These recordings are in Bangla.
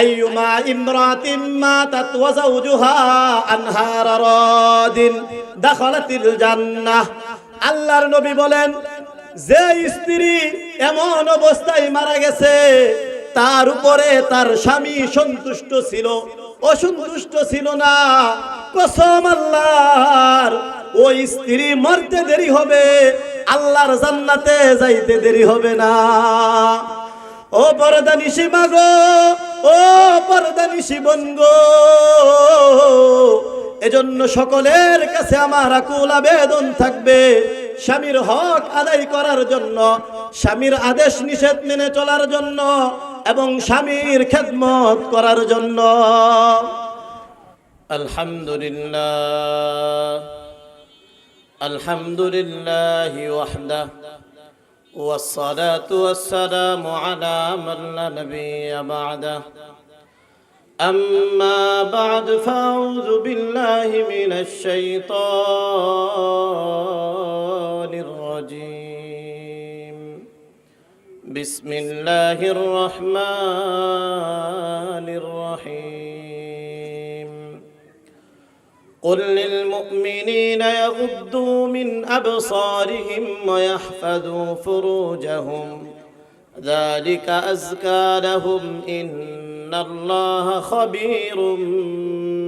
আইয়ুমা ইমরাতিম মাতাত ওয়া যাওজুহা আনহার রাদিন দাখালাতিল আল্লাহর নবী বলেন, যে স্ত্রী এমন অবস্থায় মারা গেছে, তার উপরে তার স্বামী সন্তুষ্ট ছিল, অসন্তুষ্ট ছিল না। কসম আল্লাহর, ওই স্ত্রী মরতে দেরি হবে, আল্লাহর জান্নাতে যাইতে দেরি হবে না। ও পরদা নিশি মাগো ও পরদা নিশি বনগো এজন্য সকলের কাছে আমার আকুল আবেদন থাকবে। স্বামীর হক আদায় করার জন্য, স্বামীর আদেশ নিষেধ মেনে চলার জন্য এবং স্বামীর খেদমত করার জন্য। আলহামদুলিল্লাহ। আলহামদুলিল্লাহ والصلاة والسلام على من لا نبي بعده. أما بعد فأعوذ بالله من الشيطان الرجيم. بسم الله الرحمن الرحيم. قل للمؤمنين يغضوا من أبصارهم ويحفظوا فروجهم ذلك أزكى لهم إن الله خبير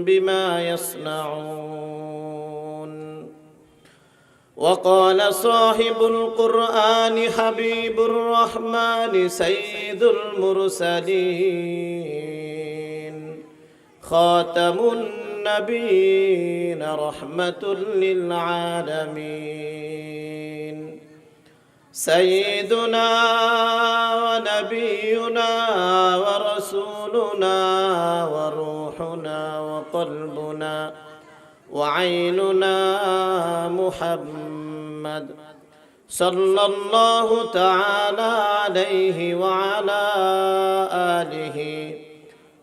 بما يصنعون وقال صاحب القرآن حبيب الرحمن سيد المرسلين خاتم النبيين رحمة للعالمين. سيدنا ونبينا ورسولنا وروحنا وقلبنا وعيننا محمد صلى الله تعالى عليه وعلى آله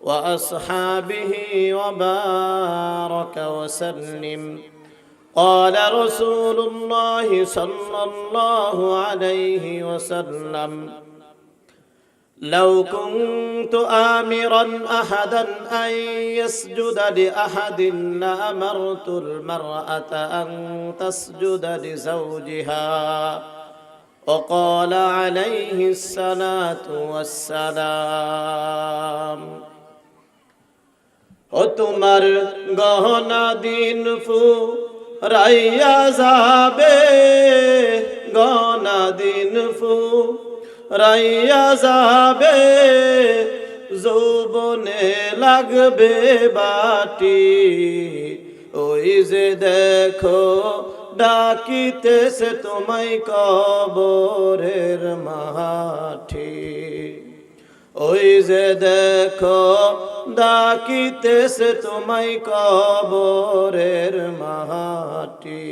وأصحابه وبارك وسلم. قال رسول الله صلى الله عليه وسلم لو كنت امرا احدا أن يسجد لأحد لأمرت المرأة أن تسجد لزوجها. وقال عليه الصلاة والسلام ও তোমার গহনা দিন ফু রাইয়া যাবে। গহনা দিন ফু রাইয়া যাবে। যৌবনে লাগবে বাটি। ওই যে দেখো ডাকিতেছে তোমায় কবরের মাঠে ওই যে দেখো, ডাকিতেছে তোমায় কবরের মাটি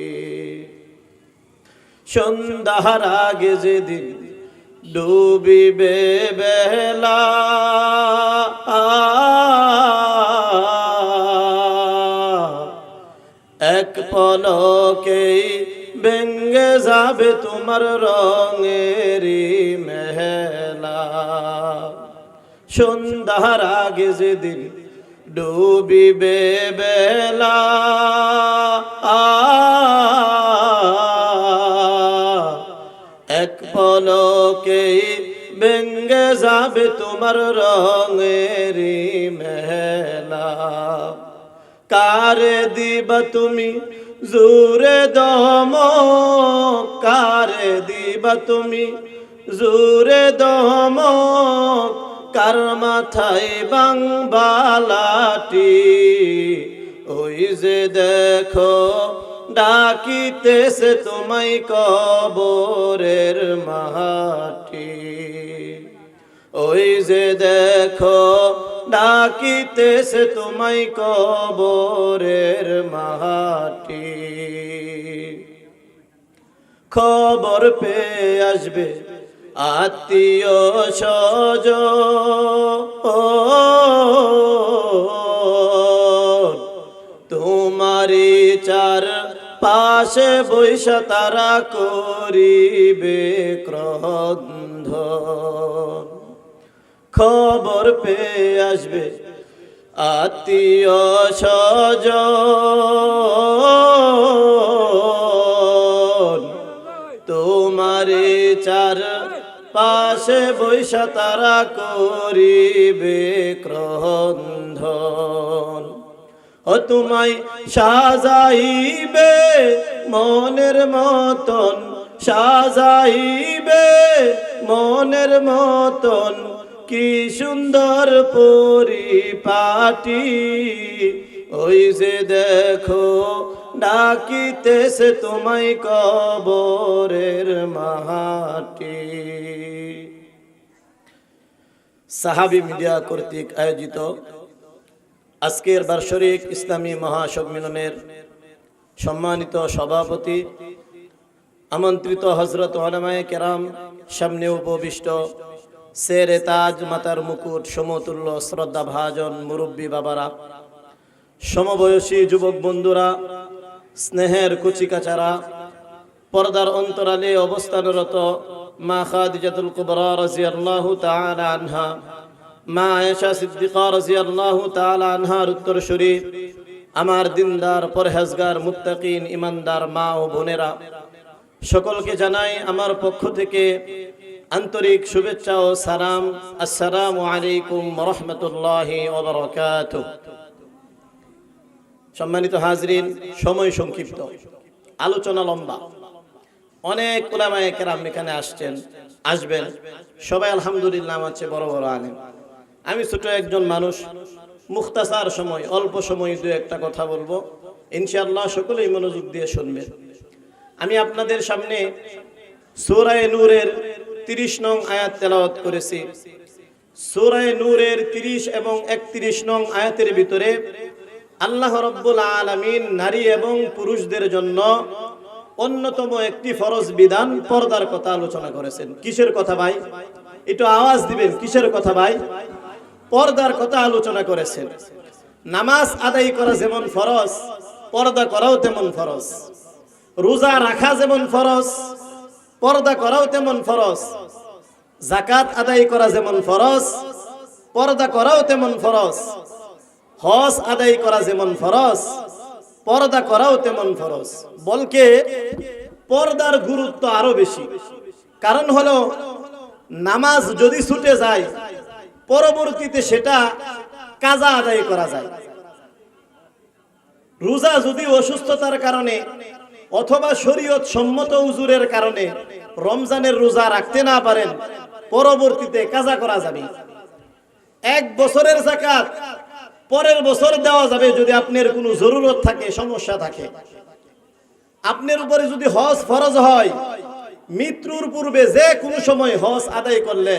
সন্ধ্যার আগে যেদিন ডুবিবে বেলা, এক পলকেই ব্যঙ্গে যাবে তোমার রঙেরই মেহেলা সন্ধ্যার আগে যেদিন ডুবিবে বেলা, এক পলকেই ব্যঙ্গে যাবে তোমার রঙেরই মেলা। কারে দিবা তুমি জোরে দম, কারে দিবা তুমি জোরে দম কার মাথায় বাংবালাটি ওই যে দেখো, ডাকিতেছে তোমায় কবরের মাটি। ওই যে দেখো, ডাকিতেছে তোমায় কবরের মাটি। খবর পেয়ে আসবে আত্মীয় সজ তোমারি চার পাশে বৈশা তারা করিবে ক্রন্ধ খবর পেয়ে আসবে আত্মীয় স্বজন তোমারে চার পাশে বৈশা তারা করিবে ক্রন্ধন ও তোমায় সাজাইবে মনের মতন, সাজাইবে মনের মতন, কি সুন্দর পরিপাটি। ওই যে দেখো ডাকিতেছে তোমায় কবরের মাটি সাহাবি মিডিয়া কর্তৃক আয়োজিত আজকের বার্ষরিক ইসলামী মহাসম্মেলনের সম্মানিত সভাপতি, আমন্ত্রিত হজরত ওলামায়ে কেরাম, সামনে উপবিষ্ট শেরে তাজ মাতার মুকুট, সমতুল্য শ্রদ্ধা ভাজন মুরব্বী বাবারা, সমবয়সী যুবক বন্ধুরা স্নেহের কুচিকাচারা পর্দার অন্তরালে অবস্থানরত মা খাদিজাতুল কুবরা রাজিয়াল্লাহু তাআলা আনহা, মা আয়েশা সিদ্দিকা রাজিয়াল্লাহু তাআলা আনহার উত্তরসূরি, আমার দিনদার, পরহেজগার, মুত্তাকিন, ইমানদার মা ও বোনেরা। সকলকে জানাই আমার পক্ষ থেকে আন্তরিক শুভেচ্ছা ও সালাম। আসসালামু আলাইকুম রহমতুল্লাহি ওবরাকাতুহ সম্মানিত হাজরিন, সময় সংক্ষিপ্ত। আলোচনা লম্বা। অনেক ওলামায়ে কেরাম এখানে আসছেন, আসবেন। সবাই আলহামদুলিল্লাহ চেয়ে বড় বড় আনেন আমি ছোট একজন মানুষ, মুখতাসার সময়, অল্প সময় দু একটা কথা বলব। ইনশাআল্লাহ সকলেই মনোযোগ দিয়ে শুনবেন আমি আপনাদের সামনে সূরায়ে নূরের 30 নং আয়াত তেলাওয়াত করেছি। সূরায়ে নূরের 30 এবং 31 নং আয়াতের ভিতরে আল্লাহ রব্বুল আলামিন নারী এবং পুরুষদের জন্য অন্যতম একটি ফরজ বিধান পর্দার কথা আলোচনা করেছেন। কিসের কথা ভাই? একটু আওয়াজ দিবেন, কিসের কথা ভাই? পর্দার কথা আলোচনা করেছেন। নামাজ আদায় করা যেমন ফরজ, পর্দা করাও তেমন ফরজ। রোজা রাখা যেমন ফরজ, পর্দা করাও তেমন ফরজ। জাকাত আদায় করা যেমন ফরজ, পর্দা করাও তেমন ফরজ। হজ আদায় করা যেমন ফরজ, পর্দা করাও তেমন ফরজ। বলকে পর্দার গুরুত্ব আরও বেশি। কারণ হলো, নামাজ যদি ছুটে যায়, পরবর্তীতে সেটা কাজা আদায় করা যায়। রোজা যদি অসুস্থতার কারণে অথবা শরীয়ত সম্মত উজুরের কারণে রমজানের রোজা রাখতে না পারেন, পরবর্তীতে কাজা করা যাবে। এক বছরের জাকাত পরের বছর দেওয়া যাবে যদি আপনার কোনো জরুরত থাকে, সমস্যা থাকে। আপনার উপরে যদি হজ ফরজ হয়, মৃত্যুর পূর্বে যে কোনো সময় হজ আদায় করলে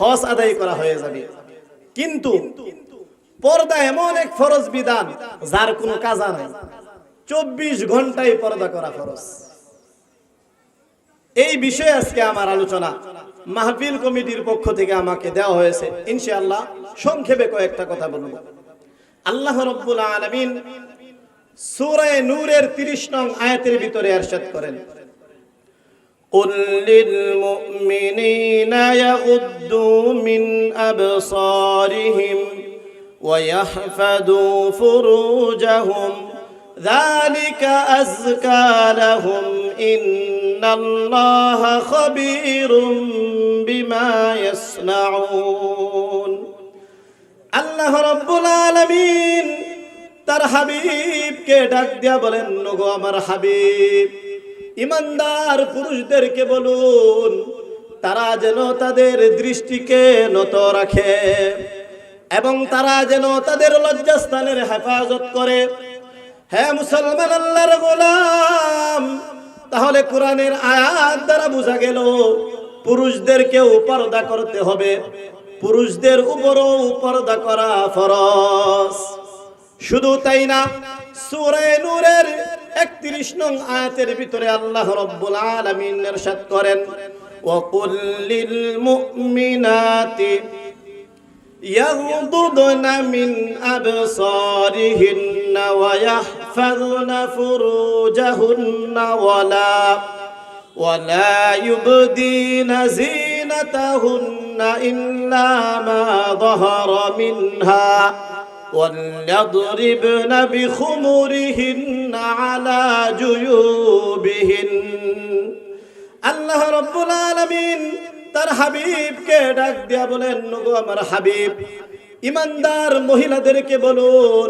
হজ আদায় করা হয়ে যাবে। কিন্তু পর্দা এমন এক ফরজ বিধান, যার কোনো কাজা নাই। চব্বিশ ঘন্টায় পর্দা করা ফরজ। এই বিষয়ে আজকে আমার আলোচনা মাহফিল কমিটির পক্ষ থেকে আমাকে দেওয়া হয়েছে। ইনশাআল্লাহ সংক্ষেপে কয়েকটা কথা বলব। আল্লাহ রব্বুল আলামিন সূরা নূরের 30 নং আয়াতের ভিতরে ارشاد করেন قل للمؤمنين يغضوا من أبصارهم ويحفظوا فروجهم ذلك أزكى لهم إن الله خبير بما يصنعون আল্লাহ রব্বুল আলামিন তার হাবিবকে ডাক দিয়া বলেন নগো আমার হাবিব, ইমানদার পুরুষদেরকে বলুন, তারা যেন তাদের দৃষ্টিকে নত রাখে এবং তারা যেন তাদের লজ্জাস্থানের হেফাজত করে। হ্যাঁ মুসলমান আল্লাহর গোলাম, তাহলে কোরআনের আয়াত দ্বারা বোঝা গেল, পুরুষদেরকেও পর্দা করতে হবে। পুরুষদের উপরও পর্দা করা ফরজ শুধু তাই না সূরা নূরের 31 নং আয়াতের ভিতরে আল্লাহ রাব্বুল আলামিন ইরশাদ করেন وقل للمؤمنات يغضضن من أبصارهن ويحفظن فروجهن ولا ولا يبدين زينتهن إلا ما ظهر منها وليضربن بخمرهن على جيوبهن আল্লাহ রব্বুল আলামিন তার হাবিবকে ডাক দিয়া বলেন নগো আমার হাবিব ইমানদার মহিলাদেরকে বলুন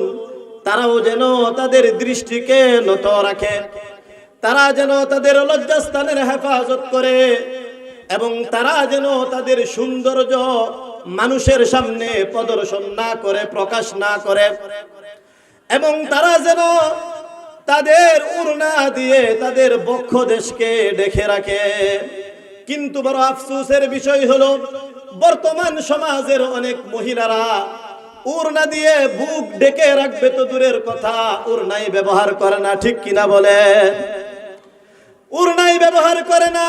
তারাও যেন তাদের দৃষ্টিকে নত রাখে তারা যেন তাদের লজ্জাস্থানের হেফাজত করে এবং তারা যেন তাদের সৌন্দর্য মানুষের সামনে প্রদর্শন না করে, প্রকাশ না করে। এবং তারা যেন তাদের উড়না দিয়ে তাদের বক্ষ দেশকে ডেকে রাখে। কিন্তু বড় আফসোসের বিষয় হলো, বর্তমান সমাজের অনেক মহিলারা উড়না দিয়ে বুক ডেকে রাখবে তো দূরের কথা, উড়নাই ব্যবহার করে না, ঠিক কিনা বলে উড়নাই ব্যবহার করে না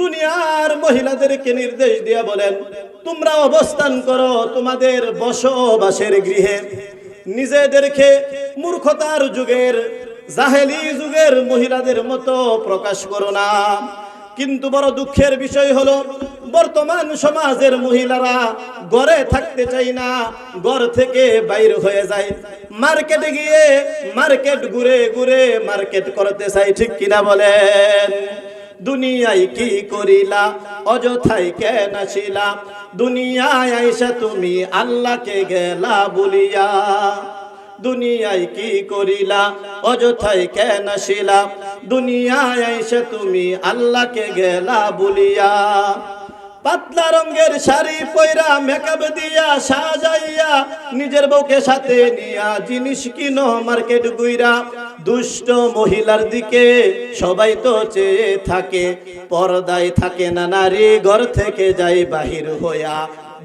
দুনিয়ার মহিলাদেরকে নির্দেশ দিয়া বলেন, তোমরা অবস্থান করো তোমাদের বসবাসের গৃহে। নিজেদেরকে মূর্খতার যুগের, জাহেলি যুগের মহিলাদের মতো প্রকাশ করো না। কিন্তু বড় দুঃখের বিষয় হলো, বর্তমান সমাজের মহিলারা ঘরে থাকতে চাই না, ঘর থেকে বাইর হয়ে যায়। মার্কেটে গিয়ে মার্কেট ঘুরে ঘুরে মার্কেট করতে চাই ঠিক কিনা বলেন? দুনিয়ায় কি করিলা? অযথাই কেন আসিলা? দুনিয়ায় আইসা তুমি আল্লাহকে গেলা বলিয়া। দুনিয়ায় কি করিলা? অযথাই কেন আসিলা? দুনিয়ায় আইসা তুমি আল্লাহকে গেলা বলিয়া। পাতলা রঙের শাড়ি পয়রা মেকআপ দিয়া সাজাইয়া নিজের বউকে সাথে নিয়া জিনিস কিনো মার্কেট গুইরা দুষ্ট মহিলার দিকে সবাই তো চেয়ে থাকে, পর্দায় থাকে না নারী, ঘর থেকে যাই বাহির হইয়া।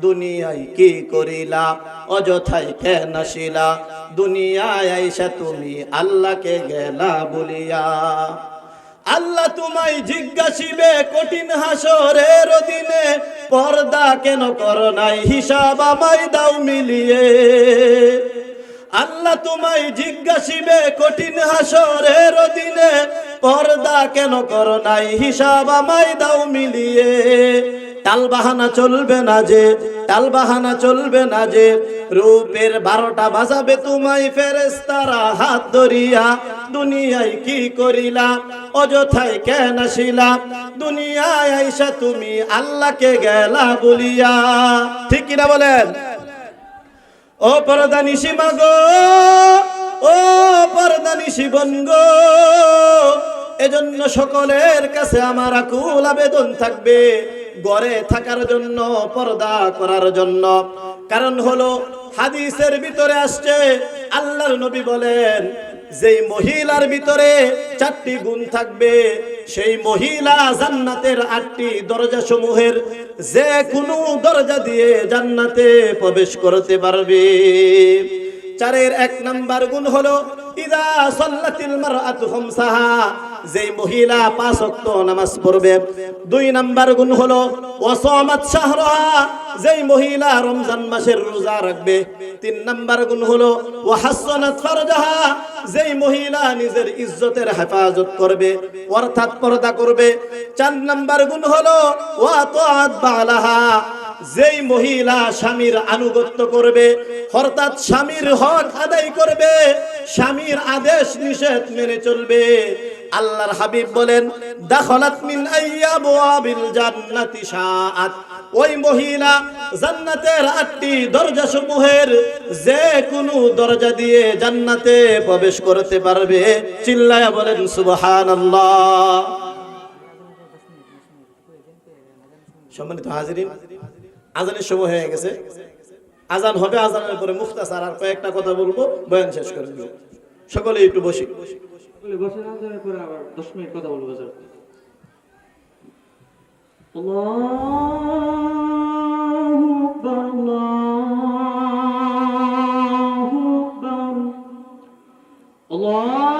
দুনিয়ায় কি করিলা? অযথাই কেন আসিলা? দুনিয়ায় আইসা তুমি আল্লাহকে গেলা বলিয়া। আল্লাহ তোমায় জিজ্ঞাসিবে, কঠিন হাসরের দিনে পর্দা কেন কর নাই? হিসাব আমায় দাও মিলিয়ে। আল্লাহ তোমায় জিজ্ঞাসিবে, কঠিন হাসরের দিনে পর্দা কেন কর নাই? হিসাব আমায় দাও মিলিয়ে। টাল বাহানা চলবে না যে টাল বাহানা চলবে না যে। রূপের বারোটা বাজাবে তোমায় ফেরেস্তারা হাত ধরিয়া। দুনিয়ায় কি করিলা? অযথায় কেন আসিলা? দুনিয়ায় আইসা তুমি আল্লাহকে গেলা বলিয়া। ঠিক কিনা বলেন? ও পরদা নিশি মাগো ও পরদা নিশি বনগো এজন্য সকলের কাছে আমার আকুল আবেদন থাকবে। গড়ে থাকার জন্য, পর্দা করার জন্য। কারণ হলো, হাদিসের ভিতরে আসছে, আল্লাহর নবী বলেন, যেই মহিলার ভিতরে চারটি গুণ থাকবে, সেই মহিলা জান্নাতের আটটি দরজা সমূহের যে কোনো দরজা দিয়ে জান্নাতে প্রবেশ করতে পারবে। চারের এক নাম্বার গুণ হলো, ইদা সাল্লাতিল মারআতু খামসাহা যেই মহিলা পাঁচ ওয়াক্ত নামাজ পড়বে, দুই নাম্বার গুণ হলো, ওয়াসামাত শাহরাহা, যেই মহিলা রমজান মাসের রোজা রাখবে, তিন নাম্বার গুণ হলো ওয়াহাসসানাত ফারজাহা, যেই মহিলা নিজের ইজ্জতের হেফাজত করবে, অর্থাৎ পর্দা করবে, চার নাম্বার গুণ হলো ওয়া তাআত বালাহা, যেই মহিলা স্বামীর আনুগত্য করবে, অর্থাৎ স্বামীর হক আদায় করবে, স্বামীর আদেশ নিষেধ মেনে চলবে। আল্লাহর হাবিব বলেন, দাখলাত মিন আইয়াবিল জান্নাতি শাআত। ওই মহিলা জান্নাতের আটটি দরজা সমূহের যে কোনো দরজা দিয়ে জান্নাতে প্রবেশ করতে পারবে, চিল্লায়া বলেন, সুবহানাল্লাহ। সম্মানিত হাজিরিন, আজানের সময় হয়ে গেছে। আজান হবে, আজানের পরে মুখতাসার আর কয়েকটা কথা বলব, বয়ান শেষ করে দিব। সকলে একটু বসি। বসে না যাওয়ার পরে আবার দশ মিনিট কথা বলবো স্যার আল্লাহু أكبر الله أكبر الله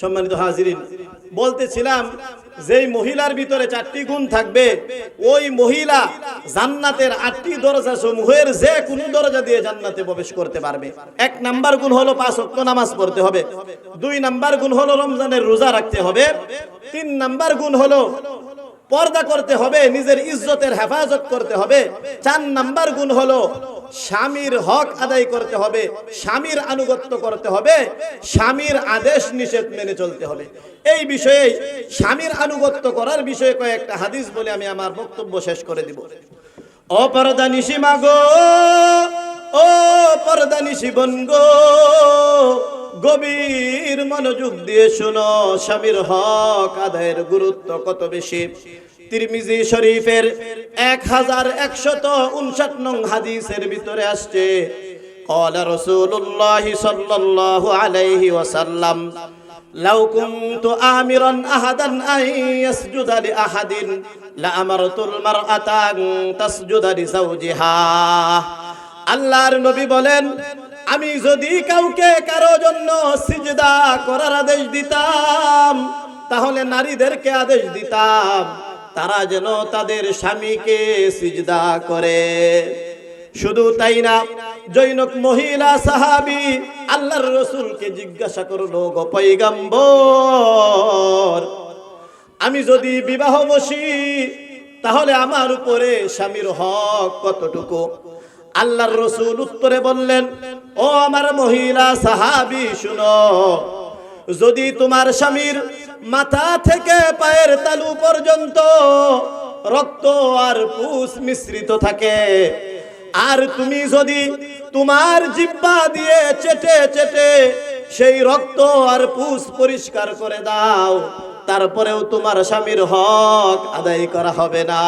সম্মানিত হাজিরিন, বলতেছিলাম, যেই মহিলার ভিতরে চারটি গুণ থাকবে, ওই মহিলা জান্নাতের আটটি দরজা সমূহের যে কোনো দরজা দিয়ে জান্নাতে প্রবেশ করতে পারবে। এক নাম্বার গুণ হলো পাঁচ ওয়াক্ত নামাজ পড়তে হবে। দুই নাম্বার গুণ হলো রমজানের রোজা রাখতে হবে। তিন নাম্বার গুণ হলো পর্দা করতে হবে, নিজের ইজ্জতের হেফাজত করতে হবে। চার নাম্বার গুণ হলো, স্বামীর হক আদায় করতে হবে, স্বামীর আনুগত্য করতে হবে, স্বামীর আদেশ নিষেধ মেনে চলতে হবে। এই বিষয়ে স্বামীর আনুগত্য করার বিষয়ে কয়েকটা হাদিস বলে আমি আমার বক্তব্য শেষ করে দিব। ও পর্দা নিশি মাগো ও পর্দা নিশি বন গো গভীর মনোযোগ দিয়ে শোনো স্বামীর হক আদায়ের গুরুত্ব কত বেশি তিরমিজি শরীফের এক হাজার একশত উনষাট নং হাদিসের ভিতরে আসছে قال رسول الله صلى الله عليه وسلم لو كنت آمرا أحدا أن يسجد لأحد لأمرت المرأة أن تسجد لزوجها আল্লাহর নবী বলেন আমি যদি কাউকে কারও জন্য সিজদা করার আদেশ দিতাম, তাহলে নারীদেরকে আদেশ দিতাম, তারা যেন তাদের স্বামীকে সিজদা করে। শুধু তাই না, জৈনক মহিলা সাহাবি আল্লাহর রসুলকে জিজ্ঞাসা করল, গো পৈগম্বর আমি যদি বিবাহ বসি তাহলে আমার উপরে স্বামীর হক কতটুকু? আল্লাহর রসুল উত্তরে বললেন, ও আমার মহিলা সাহাবি, শুনো, যদি তোমার স্বামীর মাথা থেকে পায়ের তালু পর্যন্ত রক্ত আর পুষ মিশ্রিত থাকে, আর তুমি যদি তোমার জিব্বা দিয়ে চেটে চেটে সেই রক্ত আর পুষ পরিষ্কার করে দাও, তারপরেও তোমার স্বামীর হক আদায় করা হবে না।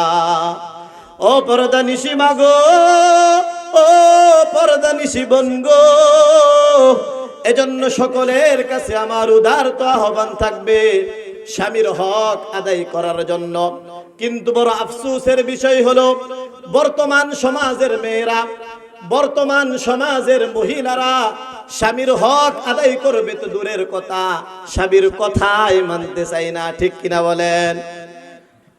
ও পরদা নিশি মাগো ও পরদা নিশি বনগো এজন্য সকলের কাছে আমার উদার তো আহ্বান থাকবে স্বামীর হক আদায় করার জন্য। কিন্তু বড় আফসোসের বিষয় হলো, বর্তমান সমাজের মেয়েরা, বর্তমান সমাজের মহিলারা স্বামীর হক আদায় করবে তো দূরের কথা, স্বামীর কথাই মানতে চাই না, ঠিক কিনা বলেন?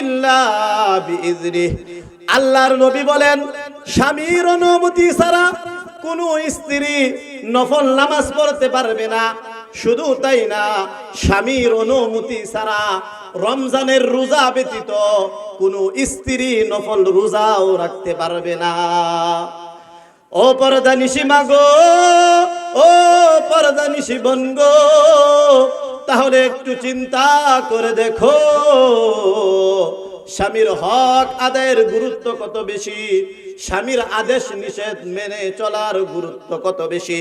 ইল্লা আল্লাহর নবী বলেন, স্বামীর অনুমতি ছাড়া কোনো স্ত্রী নফল নামাজ পড়তে পারবে না। শুধু তাই না, স্বামীর অনুমতি ছাড়া রমজানের রোজা ব্যতীত কোনো স্ত্রী নফল রোজাও রাখতে পারবে না। ও পরদানিশি মাগো ও পরদা বন বনগো তাহলে একটু চিন্তা করে দেখো। স্বামীর হক আদায়ের গুরুত্ব কত বেশি? স্বামীর আদেশ নিষেধ মেনে চলার গুরুত্ব কত বেশি?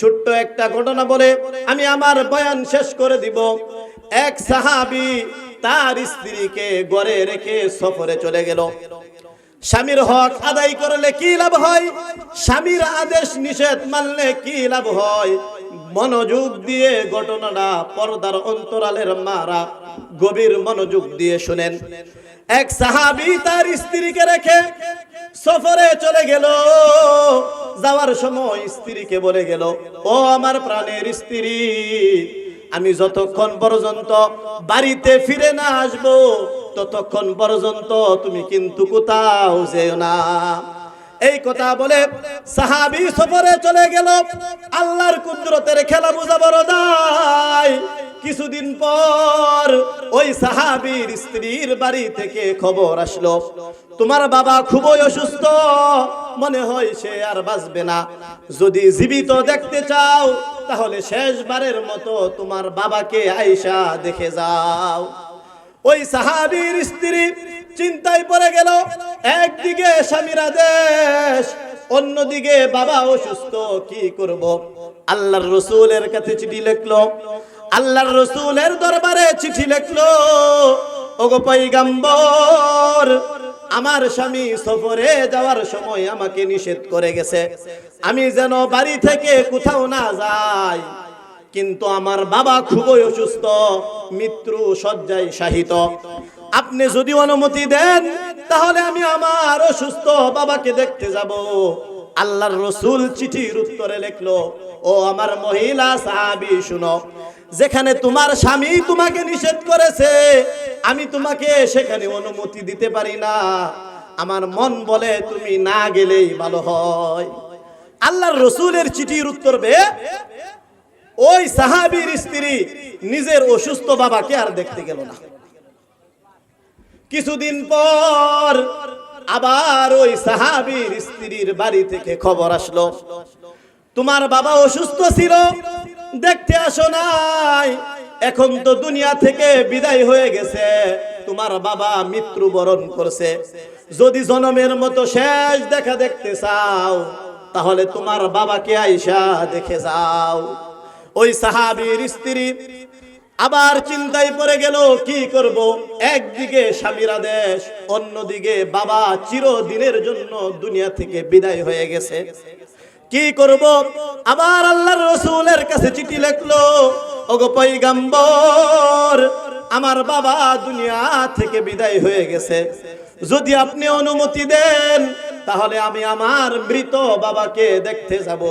ছোট্ট একটা ঘটনা বলে আমি আমার বয়ান শেষ করে দিব। এক সাহাবি তার স্ত্রীকে গড়ে রেখে সফরে চলে গেল। স্বামীর হক আদায় করলে কি লাভ হয়? স্বামীর আদেশ নিষেধ মানলে কি লাভ হয়? মনোযোগ দিয়ে ঘটনাটা পর্দার অন্তরালের মারা গভীর মনোযোগ দিয়ে শুনেন। এক সাহাবি তার স্ত্রীকে রেখে সফরে চলে গেল। যাওয়ার সময় স্ত্রীকে বলে গেল, ও আমার প্রাণের স্ত্রী, আমি যতক্ষণ পর্যন্ত বাড়িতে ফিরে না আসব, ততক্ষণ পর্যন্ত তুমি কিন্তু কোথাও যেও না। এই কথা বলে সাহাবি সফরে চলে গেল। আল্লাহর কুদরতের খেলা বুঝা বড় কিছুদিন পর ওই সাহাবীর স্ত্রীর বাড়ি থেকে খবর আসলো। তোমার বাবা খুবই অসুস্থ, মনে হয় সে আর বাঁচবে না। যদি জীবিত দেখতে চাও, তাহলে শেষবারের মতো তোমার বাবাকে আইসা দেখে যাও। ওই সাহাবীর স্ত্রী চিন্তায় পড়ে গেল। একদিকে স্বামীর আদেশ অন্যদিকে বাবা অসুস্থ, কি করব? আল্লাহর রসুলের কাছে চিঠি লিখলো। আল্লাহর রসুলের দরবারে চিঠি লিখলো। ওগো পৈগম্বর আমার স্বামী সফরে যাওয়ার সময় আমাকে নিষেধ করে গেছে। আমি যেন বাড়ি থেকে কোথাও না যাই, কিন্তু আমার বাবা খুবই অসুস্থ, মৃত্যু শয্যায় শাহিত আপনি যদি অনুমতি দেন, তাহলে আমি আমার অসুস্থ বাবাকে দেখতে যাব। আল্লাহর রসুল চিঠির উত্তরে লিখলো, ও আমার মহিলা সাহাবি, শুনো, যেখানে তোমার স্বামী তোমাকে নিষেধ করেছে, আমি তোমাকে সেখানে অনুমতি দিতে পারি না। আমার মন বলে তুমি না গেলেই ভালো হয়। আল্লাহর রসুলের চিঠির উত্তর পেয়ে ওই সাহাবির স্ত্রী নিজের অসুস্থ বাবাকে আর দেখতে গেল না। কিছুদিন পর আবার ওই সাহাবীর স্ত্রীর বাড়ি থেকে খবর আসলো। তোমার বাবা অসুস্থ ছিল, দেখতে আসো নাই। এখন তো দুনিয়া থেকে বিদায় হয়ে গেছে। তোমার বাবা মৃত্যুবরণ করছে। যদি জনমের মতো শেষ দেখা দেখতে চাও, তাহলে তোমার বাবাকে আইসা দেখে যাও। ওই সাহাবীর স্ত্রী আবার চিন্তায় পড়ে গেল, কি করব? একদিকে স্বামীর আদেশ অন্যদিকে বাবা চিরদিনের জন্য দুনিয়া থেকে বিদায় হয়ে গেছে। কি করব? আবার আল্লাহর রসুলের কাছে চিঠি লিখলো, ওগো পৈগম্বর আমার বাবা দুনিয়া থেকে বিদায় হয়ে গেছে। যদি আপনি অনুমতি দেন, তাহলে আমি আমার মৃত বাবাকে দেখতে যাব।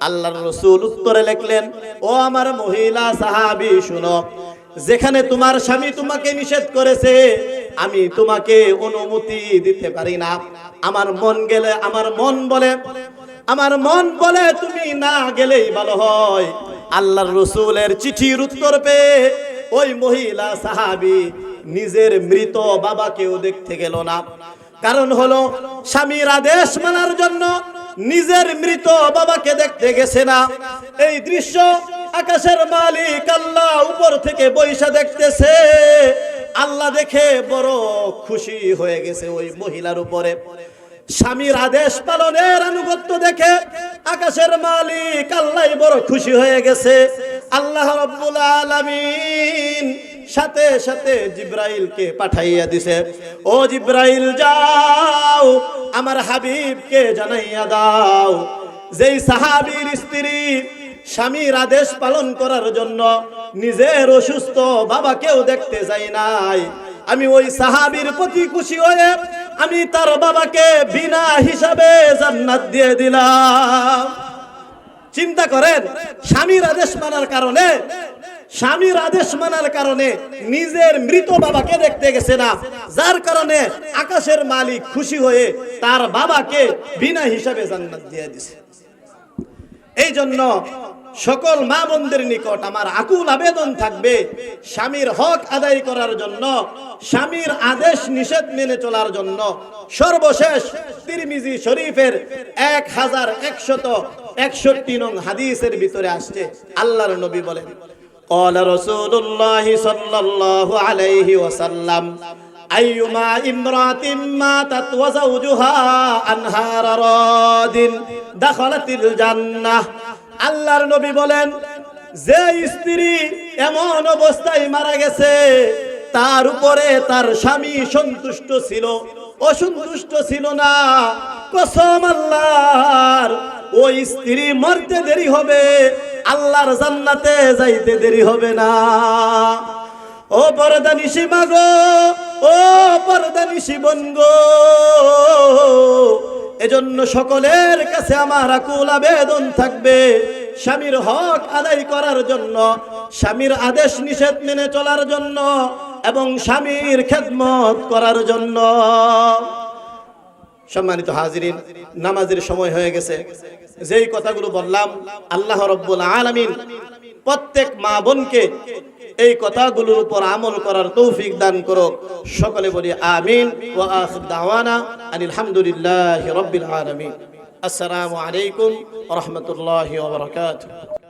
আল্লাহর রসুল উত্তরে লিখলেন, ও আমার মহিলা সাহাবি, শুনো, যেখানে তোমার স্বামী তোমাকে নিষেধ করেছে, আমি তোমাকে অনুমতি দিতে পারি না। আমার মন গেলে, আমার মন বলে, আমার মন বলে তুমি না গেলেই ভালো হয়। আল্লাহর রসুলের চিঠির উত্তর পেয়ে ওই মহিলা সাহাবি নিজের মৃত বাবাকেও দেখতে গেল না। কারণ হলো, স্বামীর আদেশ মানার জন্য নিজের মৃত বাবাকে দেখতে গেছে না। এই দৃশ্য আকাশের মালিক আল্লাহ উপর থেকে বৈশা দেখতেছে। আল্লাহ দেখে বড় খুশি হয়ে গেছে ওই মহিলার উপরে। স্বামীর আদেশ পালনের আনুগত্য দেখে আকাশের মালিক আল্লাহ বড় খুশি হয়ে গেছে। আল্লাহ রব্বুল আলামিন সাথে সাথে জিব্রাইলকে পাঠাইয়া দিছে। ও জিব্রাইল, যাও, আমার হাবিবকে জানাইয়া দাও। যেই সাহাবীর স্ত্রী স্বামীর আদেশ পালন করার জন্য নিজের অসুস্থ বাবাকেও দেখতে যাই নাই। আমি ওই সাহাবীর প্রতি খুশি হয়ে আমি তার বাবাকে বিনা হিসাবে জান্নাত দিয়ে দিলাম। চিন্তা করেন, স্বামীর আদেশ মানার কারণে স্বামীর আদেশ মানার কারণে নিজের মৃত বাবাকে দেখতে গেছে না। যার কারণে আকাশের মালিক খুশি হয়ে তার বাবাকে বিনা হিসাবে জান্নাত দিয়ে দিছে। এই জন্য সকল মা বোনদের নিকট আমার আকুল আবেদন থাকবে স্বামীর হক আদায় করার জন্য, স্বামীর আদেশ নিষেধ মেনে চলার জন্য। সর্বশেষ তিরমিজি শরীফের এক হাজার একশত একষট্টি নং হাদিসের ভিতরে আসছে, আল্লাহর নবী বলেন قال رسول الله صلى الله عليه وسلم أيما امرأة ماتت وزوجها أنهار راد دخلت الجنة আল্লাহর নবী বলেন যে স্ত্রী এমন অবস্থায় মারা গেছে তার উপরে তার স্বামী সন্তুষ্ট ছিল অসন্তুষ্ট ছিল না কসম আল্লাহর ওই স্ত্রী মরতে দেরি হবে আল্লাহর জান্নাতে যাইতে দেরি হবে না। ও পরদা নিশি মাগো, ও পরদা নিশি বনগো। এজন্য সকলের কাছে আমার আকুল আবেদন থাকবে, স্বামীর হক আদায় করার জন্য, স্বামীর আদেশ নিষেধ মেনে চলার জন্য এবং স্বামীর খেদমত করার জন্য। সম্মানিত হাজিরিন, নামাজের সময় হয়ে গেছে। যেই কথাগুলো বললাম, আল্লাহ রব্বুল আলামিন প্রত্যেক মা বোনকে এই কথাগুলোর উপর আমল করার তৌফিক দান করো সকলে বলি আমিন ওয়া আখির দাওয়ানা রাব্বিল আলামিন। আসসালামু আলাইকুম ওয়া